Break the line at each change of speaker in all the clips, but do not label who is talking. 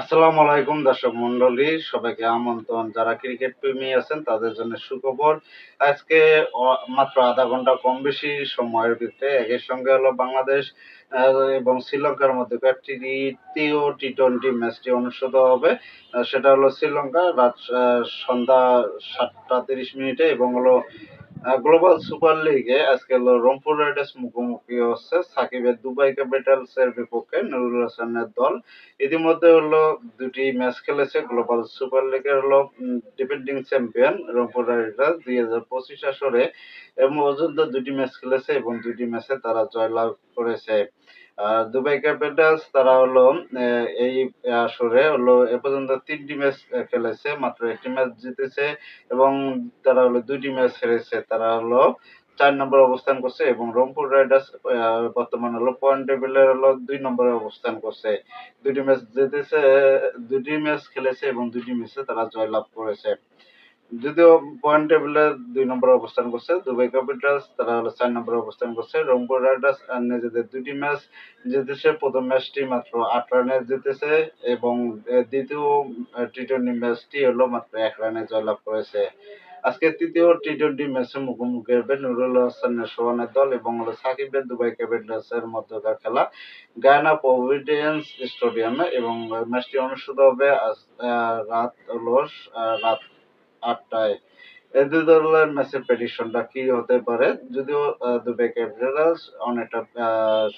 আসসালামু আলাইকুম দর্শক মন্ডলী, সবাইকে আমন্ত্রণ। যারা ক্রিকেট প্রেমী আছেন, তাদের জন্য সুখবর। আজকে মাত্র আধা ঘণ্টা কম বেশি সময়ের ভিতরে একের সঙ্গে হলো বাংলাদেশ এবং শ্রীলঙ্কার মধ্যে তৃতীয় টি টোয়েন্টি ম্যাচটি অনুষ্ঠিত হবে। সেটা হলো শ্রীলঙ্কা, রাত সন্ধ্যা সাতটা তিরিশ মিনিটে এবং হলো গ্লোবাল সুপার লিগে আজকে রংপুর রাইডার্স মুখোমুখি হচ্ছে। সাকিবের দুবাই ক্যাপিটালস এর বিপক্ষে নুরুল হাসানের দল। ইতিমধ্যে হলো দুটি ম্যাচ খেলেছে। গ্লোবাল সুপার লিগের হলো ডিফেন্ডিং চ্যাম্পিয়ন রংপুর রাইডার্স দুই হাজার পঁচিশ আসরে এ পর্যন্ত দুটি ম্যাচ খেলেছে এবং দুটি ম্যাচে তারা জয়লাভ করেছে। আর দুবাই ক্যাপিটালস তারা হলো এই আসরে হলো এ পর্যন্ত তিনটি ম্যাচ খেলেছে। মাত্র একটি ম্যাচ জিতেছে এবং তারা হলো দুইটি ম্যাচ হেরেছে। তারা হলো চার নম্বর অবস্থান করছে এবং রংপুর রাইডার্স বর্তমানে হলো পয়েন্ট টেবিলের হলো দুই নম্বরে অবস্থান করছে। দুটি ম্যাচ জিতেছে দুটি ম্যাচ খেলেছে এবং দুটি ম্যাচে তারা জয়লাভ করেছে। যদিও পয়েন্ট টেবিলে দুই নম্বরে অবস্থান করছে, দুবাই ক্যাপিটালস, তারা হলো চার নম্বরে অবস্থান করছে। রংপুর রাইডার্স নিজেদের দুটি ম্যাচ জিতেছে, প্রথম ম্যাচটি মাত্র আট রানে জিতেছে এবং দ্বিতীয় টি টোয়েন্টি ম্যাচটি হলো মাত্র এক রানে জয়লাভ করেছে। আজকে তৃতীয় টি টোয়েন্টি ম্যাচে মুখোমুখি হবে নুরুল হাসানের সোহানের দল এবং হলো সাকিবের দুবাই ক্যাপিটালস এর মধ্যকার খেলা। গায়না প্রভিডেন্স স্টেডিয়ামে এবং ম্যাচটি অনুষ্ঠিত হবে রাত হলো রাত আটটায়। এই দুই দলের ম্যাচের কি হতে পারে? যদিও দুবাই ক্যাপিটালস অনেকটা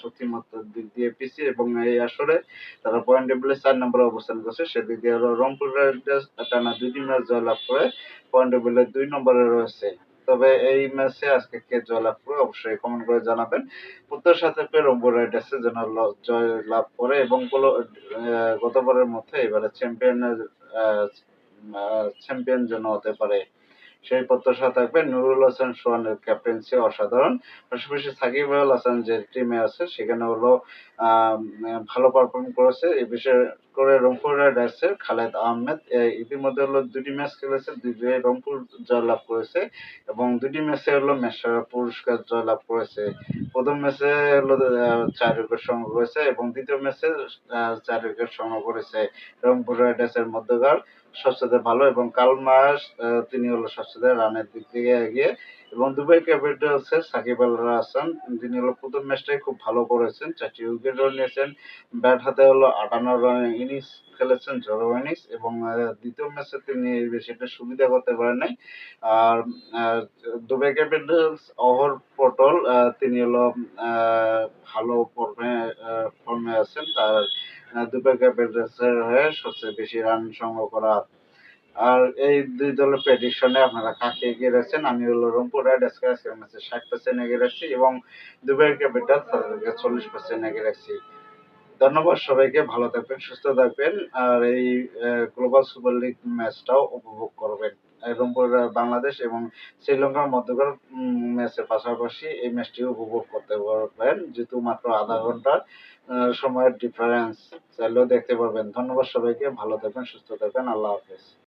শক্তিমত্তার দিক দিয়ে পিছিয়ে এবং এই আসরে তারা পয়েন্ট টেবিলে চার নম্বরে অবস্থান করছে। সেদিক দিয়ে রংপুর রাইডার্স টানা দুটি ম্যাচ জয়লাভ করে পয়েন্ট টেবিলে দুই নম্বরে রয়েছে। তবে এই ম্যাচে আজকে কে জয়লাভ করে অবশ্যই কমেন্ট করে জানাবেন। প্রত্যাশা থাকবে রংপুর রাইডার্স যেন জয় লাভ করে এবং গতবারের মধ্যে এবারে চ্যাম্পিয়নের চ্যাম্পিয়ন যেন হতে পারে। সেই প্রত্যাশা থাকবে নুরুল হাসান সোহানের ক্যাপ্টেন্সি অসাধারণ। পাশাপাশি সাকিব আল হাসান যে টিমে আছে, সেখানে হলো ভালো পারফর্ম করেছে। এ বিষয়ে করে রংপুর রাইডার্সের খালেদ আহমেদ ইতিমধ্যে হলো দুটি ম্যাচ খেলেছে দুটি রংপুর জয়লাভ করেছে এবং দুটি ম্যাচে হলো ম্যাচ সেরা পুরস্কার জয়লাভ করেছে। প্রথম ম্যাচে হলো চার উইকেট সংগ্রহ করেছে এবং দ্বিতীয় ম্যাচে চার উইকেট সংগ্রহ করেছে রংপুর রাইডার্সের মধ্যকার সবচেয়ে ভালো এবং কাল মাস তিনি হলো সবচেয়ে রানের দিক থেকে এগিয়ে এবং দুবাই ক্যাপিটালসের সাকিব আল হাসান তিনি হলো প্রথম ম্যাচটাই খুব ভালো করেছেন, চারটি উইকেটও নিয়েছেন। ব্যাট হাতে হলো আটান্ন রানের ইনিংস খেলেছেন, জড়ো ইনিংস এবং দ্বিতীয় ম্যাচে তিনি একটা সুবিধা করতে পারেন আর দুবাই ক্যাপিটালস অহর পটল তিনি হলো ভালো ফর্মে ফর্মে আছেন। তার দুবাই ক্যাপিটালসের হয়ে সবচেয়ে বেশি রান সংগ্রহ করা আর এই দুই দলের প্রেডিকশনে আপনারা কাকে এগিয়ে রাখছেন আমি হলো রংপুর আজকের ম্যাচে ষাট পার্সেন্ট এগিয়ে রাখছি এবং দুবাই ক্যাপিটাল তাদেরকে চল্লিশ পার্সেন্ট এগিয়ে রাখছি ধন্যবাদ সবাইকে, ভালো থাকবেন, সুস্থ থাকবেন। আর এই গ্লোবাল সুপার লিগ ম্যাচটাও উপভোগ করবেন। রংপুর বাংলাদেশ এবং শ্রীলঙ্কার মধ্যকার ম্যাচের পাশাপাশি এই ম্যাচটি উপভোগ করতে পারবেন, যেহেতু মাত্র আধা ঘণ্টার সময়ের ডিফারেন্স চাইলেও দেখতে পারবেন। ধন্যবাদ সবাইকে, ভালো থাকবেন, সুস্থ থাকবেন। আল্লাহ হাফেজ।